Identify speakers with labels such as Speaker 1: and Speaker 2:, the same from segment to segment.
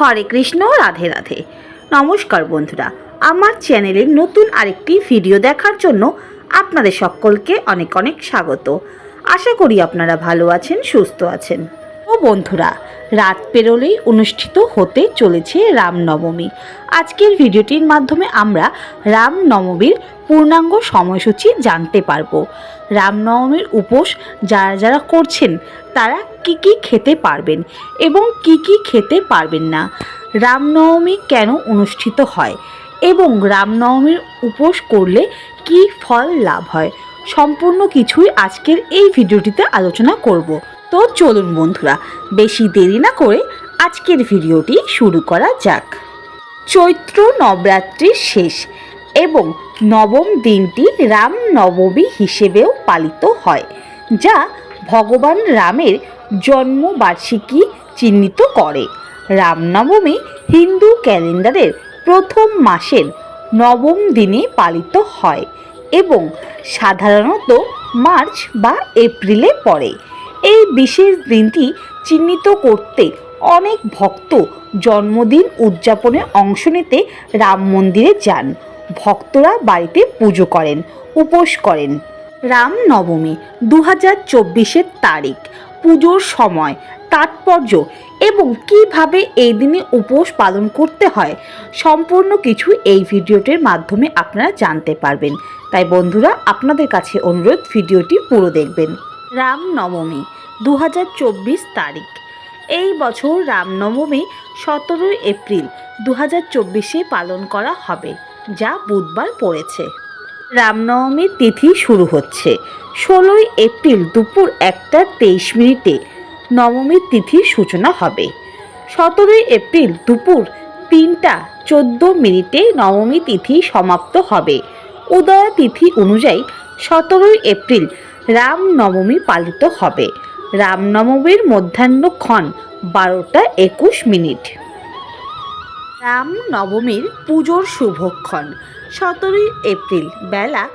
Speaker 1: হরে কৃষ্ণ, রাধে রাধে। নমস্কার বন্ধুরা, আমার চ্যানেলের নতুন আরেকটি ভিডিও দেখার জন্য আপনাদের সকলকে অনেক অনেক স্বাগত। আশা করি আপনারা ভালো আছেন, সুস্থ আছেন। বন্ধুরা, রাত পেরোলেই অনুষ্ঠিত হতে চলেছে রামনবমী। আজকের ভিডিওটির মাধ্যমে আমরা রামনবমীর পূর্ণাঙ্গ সময়সূচি জানতে পারব। রামনবমীর উপোস যারা যারা করছেন, তারা কি কি খেতে পারবেন এবং কি কি খেতে পারবেন না? রামনবমী কেন অনুষ্ঠিত হয় এবং রামনবমীর উপোস করলে কি ফল লাভ হয়? সম্পূর্ণ কিছুই আজকের এই ভিডিওটিতে আলোচনা করব। তো চলুন বন্ধুরা, বেশি দেরি না করে আজকের ভিডিওটি শুরু করা যাক। চৈত্র নবরাত্রির শেষ এবং নবম দিনটি রাম নবমী হিসেবেও পালিত হয়, যা ভগবান রামের জন্মবার্ষিকী চিহ্নিত করে। রামনবমী হিন্দু ক্যালেন্ডারের প্রথম মাসের নবম দিনে পালিত হয় এবং সাধারণত মার্চ বা এপ্রিলে পড়ে। এই বিশেষ দিনটি চিহ্নিত করতে অনেক ভক্ত জন্মদিন উদযাপনে অংশ নিতে রাম মন্দিরে যান। ভক্তরা বাড়িতে পুজো করেন, উপোস করেন। রাম নবমী দু হাজার চব্বিশের তারিখ। পুজোর সময় তাৎপর্য এবং কীভাবে এই দিনে উপোস পালন করতে হয় সম্পূর্ণ কিছু এই ভিডিওটির মাধ্যমে আপনারা জানতে পারবেন। তাই বন্ধুরা, আপনাদের কাছে অনুরোধ, ভিডিওটি পুরো দেখবেন। রাম নবমী দু তারিখ। এই বছর রামনবমী সতেরোই এপ্রিল দু হাজার চব্বিশে পালন করা হবে, যা বুধবার পড়েছে। রামনবমীর তিথি শুরু হচ্ছে। ষোলোই এপ্রিল দুপুর একটা তেইশ মিনিটে নবমীর তিথির সূচনা হবে। সতেরোই এপ্রিল দুপুর তিনটা চোদ্দ মিনিটে নবমী তিথি সমাপ্ত হবে। উদয় তিথি অনুযায়ী সতেরোই এপ্রিল রাম নবমী পালিত হবে। রামনবমীর মধ্যাহ্নক্ষণ বারোটা একুশ মিনিট। রামনবমীর পুজোর শুভক্ষণ সতেরোই এপ্রিল বেলা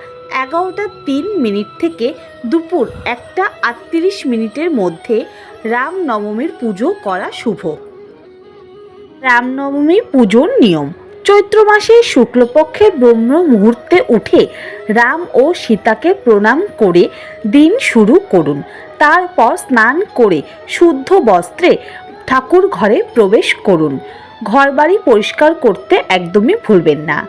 Speaker 1: এগারোটা তিন মিনিট থেকে দুপুর একটা আটত্রিশ মিনিটের মধ্যে রামনবমীর পুজো করা শুভ। রামনবমী পুজোর নিয়ম চৈত্র মাসে শুক্লপক্ষে ব্রহ্ম মুহূর্তে উঠে রাম ও সীতাকে প্রণাম করে দিন শুরু করুন। তারপর স্নান করে শুদ্ধ বস্ত্রে ঠাকুর ঘরে প্রবেশ করুন। ঘরবাড়ি পরিষ্কার করতে একদমই ভুলবেন না।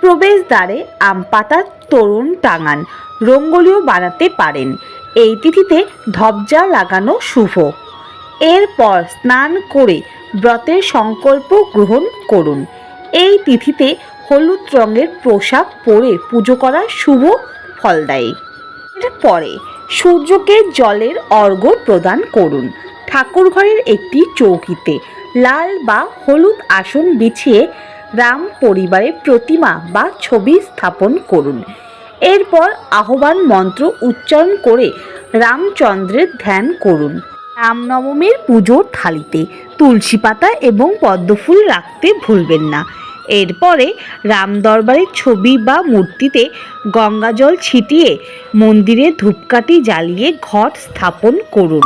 Speaker 1: প্রবেশদ্বারে আম পাতার তরুণ টাঙান, রঙ্গোলিও বানাতে পারেন। এই তিথিতে ধবজা লাগানো শুভ। এরপর স্নান করে ব্রতের সংকল্প গ্রহণ করুন। এই তিথিতে হলুদ রঙের পোশাক পরে পুজো করা শুভ ফলদায়ী। এরপরে সূর্যকে জলের অর্ঘ্য প্রদান করুন। ঠাকুর ঘরের একটি চৌকিতে লাল বা হলুদ আসন বিছিয়ে রাম পরিবারের প্রতিমা বা ছবি স্থাপন করুন। এরপর আহ্বান মন্ত্র উচ্চারণ করে রামচন্দ্রের ধ্যান করুন। রামনবমীর পুজোর থালিতে তুলসী পাতা এবং পদ্মফুল রাখতে ভুলবেন না। এরপরে রাম দরবারের ছবি বা মূর্তিতে গঙ্গাজল ছিটিয়ে মন্দিরে ধূপকাঠি জ্বালিয়ে ঘট স্থাপন করুন।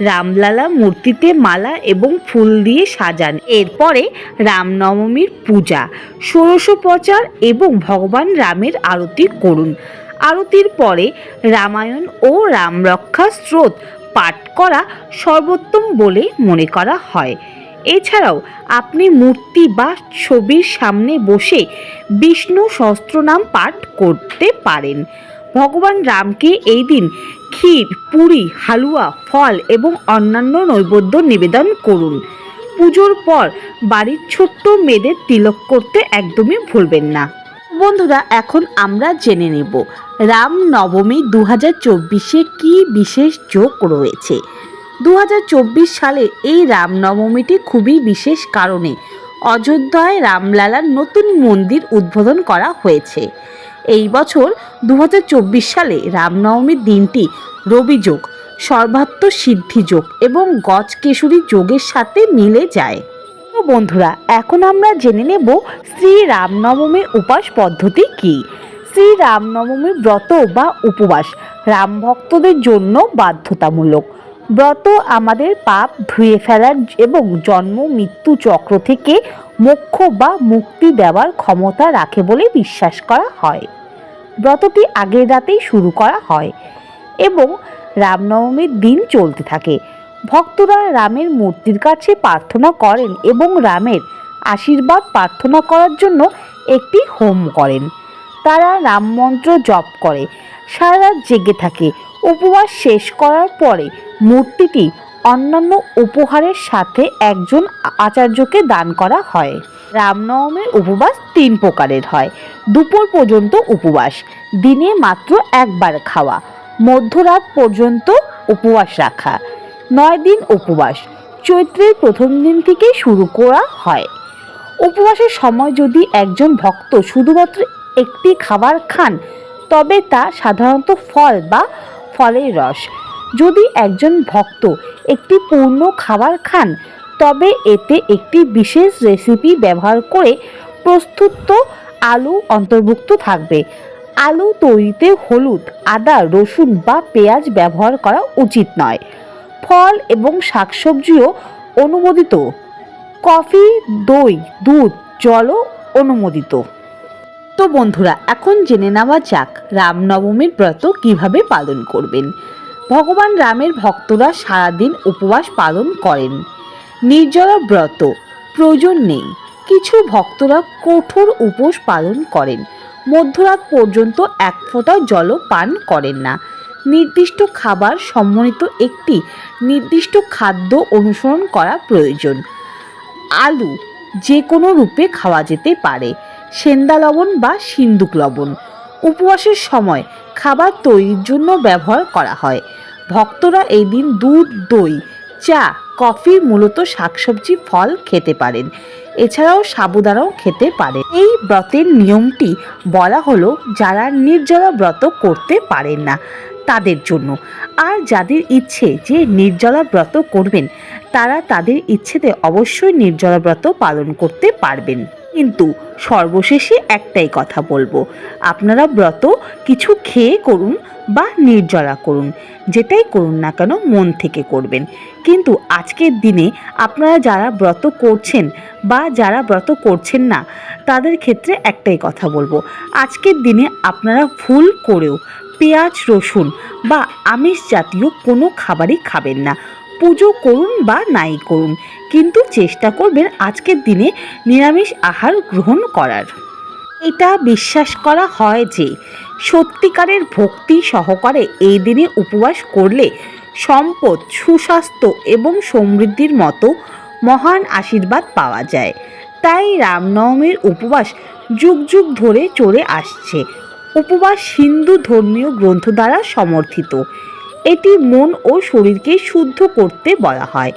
Speaker 1: রামলালা মূর্তিতে মালা এবং ফুল দিয়ে সাজান। এরপরে রামনবমীর পূজা। ষোড়শোপচার এবং ভগবান রামের আরতি করুন। আরতির পরে রামায়ণ ও রামরক্ষা স্রোত পাঠ করা সর্বোত্তম বলে মনে করা হয়। এছাড়াও আপনি মূর্তি বা ছবির সামনে বসে বিষ্ণু সহস্রনাম পাঠ করতে পারেন। ভগবান রামকে এই দিন ক্ষীর, পুরি, হালুয়া, ফল এবং অন্যান্য নৈবেদ্য নিবেদন করুন। পুজোর পর বাড়ির ছোট্ট মেয়েদের তিলক করতে একদমই ভুলবেন না। বন্ধুরা, এখন আমরা জেনে নেব রাম নবমী দু হাজার চব্বিশে কী বিশেষ যোগ রয়েছে। দু হাজার চব্বিশ সালে এই রামনবমীটি খুবই বিশেষ কারণে অযোধ্যায় রামলালার নতুন মন্দির উদ্বোধন করা হয়েছে। এই বছর দু হাজার চব্বিশ সালে রামনবমীর দিনটি রবিযোগ সর্বাত্ম সিদ্ধি যোগ এবং গজকেশরী যোগের সাথে মিলে যায়। তো বন্ধুরা, এখন আমরা জেনে নেব শ্রী রামনবমীর উপাস পদ্ধতি কী? শ্রী রামনবমীর ব্রত বা উপবাস রাম ভক্তদের জন্য বাধ্যতামূলক। ব্রত আমাদের পাপ ধুয়ে ফেলার এবং জন্ম, মৃত্যু চক্র থেকে মোক্ষ বা মুক্তি দেওয়ার ক্ষমতা রাখে বলে বিশ্বাস করা হয়। ব্রতটি আগের রাতেই শুরু করা হয় এবং রামনবমীর দিন চলতে থাকে। ভক্তরা রামের মূর্তির কাছে প্রার্থনা করেন এবং রামের আশীর্বাদ প্রার্থনা করার জন্য একটি হোম করেন। তারা রাম মন্ত্র জপ করে। সারা রাত জেগে থাকে। উপবাস শেষ করার পরে মূর্তিটি অন্যান্য উপহারের সাথে একজন আচার্যকে দান করা হয়। রামনবমীর উপবাস তিন প্রকারের হয়। দুপুর পর্যন্ত উপবাস, দিনে মাত্র একবার খাওয়া, মধ্যরাত পর্যন্ত উপবাস রাখা। নয় দিন উপবাস, চৈত্রের প্রথম দিন থেকে শুরু করা হয়। উপবাসের সময় যদি একজন ভক্ত শুধুমাত্র একটি খাবার খান, তবে তা সাধারণত ফল বা ফলের রস। যদি একজন ভক্ত একটি পূর্ণ খাবার খান, তবে এতে একটি বিশেষ রেসিপি ব্যবহার করে প্রস্তুত আলু অন্তর্ভুক্ত থাকবে। আলু তৈরিতে হলুদ, আদা, রসুন বা পেঁয়াজ ব্যবহার করা উচিত নয়। ফল এবং শাকসবজিও অনুমোদিত। কফি, দই, দুধ, জলও অনুমোদিত। তো বন্ধুরা, এখন জেনে নেওয়া যাক রামনবমীর ব্রত কীভাবে পালন করবেন। ভগবান রামের ভক্তরা সারাদিন উপবাস পালন করেন। নির্জলা ব্রত, প্রয়োজন নেই। কিছু ভক্তরা কঠোর উপোস পালন করেন। মধ্যরাত পর্যন্ত এক ফোঁটা জলও পান করেন না। নির্দিষ্ট খাবার সম্বলিত একটি নির্দিষ্ট খাদ্য অনুসরণ করা প্রয়োজন। আলু যে কোনো রূপে খাওয়া যেতে পারে। সেন্দা লবণ বা সিন্দুক লবণ। উপবাসের সময় খাবার তৈরির জন্য ব্যবহার করা হয়। ভক্তরা এই দিন দুধ, দই, চা, কফি মূলত শাকসবজি, ফল খেতে পারেন। এছাড়াও সাবুদানাও খেতে পারে এই ব্রতের নিয়মটি বলা হলো, যারা নির্জলা ব্রত করতে পারেন না, তাদের জন্য। আর যাদের ইচ্ছে যে নির্জলা ব্রত করবেন, তারা তাদের ইচ্ছেতে অবশ্যই নির্জলা ব্রত পালন করতে পারবেন। কিন্তু সর্বশেষে একটাই কথা বলব। আপনারা ব্রত কিছু খেয়ে করুন বা নির্জলা করুন, যেটাই করুন না কেন মন থেকে করবেন। কিন্তু আজকের দিনে আপনারা যারা ব্রত করছেন বা যারা ব্রত করছেন না, তাদের ক্ষেত্রে একটাই কথা বলব। আজকের দিনে আপনারা ভুল করেও পেঁয়াজ রসুন বা আমিষ জাতীয় কোনো খাবারই খাবেন না। পুজো করুন বা নাই করুন, কিন্তু চেষ্টা করবেন আজকের দিনে নিরামিষ আহার গ্রহণ করার। এটা বিশ্বাস করা হয় যে, সত্যিকারের ভক্তি সহকারে এই দিনে উপবাস করলে সম্পদ, সুস্বাস্থ্য এবং সমৃদ্ধির মতো মহান আশীর্বাদ পাওয়া যায়। তাই রামনবমীর উপবাস যুগ যুগ ধরে চলে আসছে। উপবাস হিন্দু ধর্মীয় গ্রন্থ দ্বারা সমর্থিত। এটি মন ও শরীরকে শুদ্ধ করতে বলা হয়,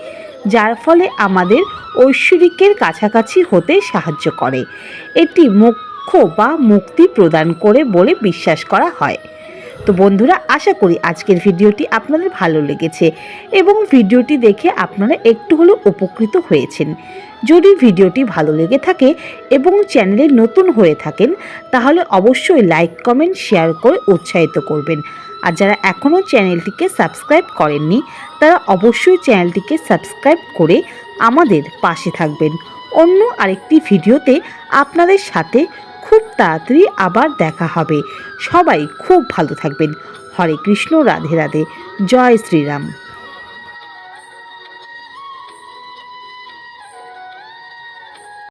Speaker 1: যার ফলে আমাদের ঐশ্বরিকের কাছাকাছি হতে সাহায্য করে। এটি মোক্ষ বা মুক্তি প্রদান করে বলে বিশ্বাস করা হয়। তো বন্ধুরা, আশা করি আজকের ভিডিওটি আপনাদের ভালো লেগেছে এবং ভিডিওটি দেখে আপনারা একটু হলেও উপকৃত হয়েছেন। যদি ভিডিওটি ভালো লেগে থাকে এবং চ্যানেলে নতুন হয়ে থাকেন, তাহলে অবশ্যই লাইক, কমেন্ট, শেয়ার করে উৎসাহিত করবেন। আর যারা এখনও চ্যানেলটিকে সাবস্ক্রাইব করেননি, তারা অবশ্যই চ্যানেলটিকে সাবস্ক্রাইব করে আমাদের পাশে থাকবেন। অন্য আরেকটি ভিডিওতে আপনাদের সাথে খুব তাড়াতাড়ি আবার দেখা হবে। সবাই খুব ভালো থাকবেন। হরে কৃষ্ণ, রাধে রাধে। জয় শ্রীরাম।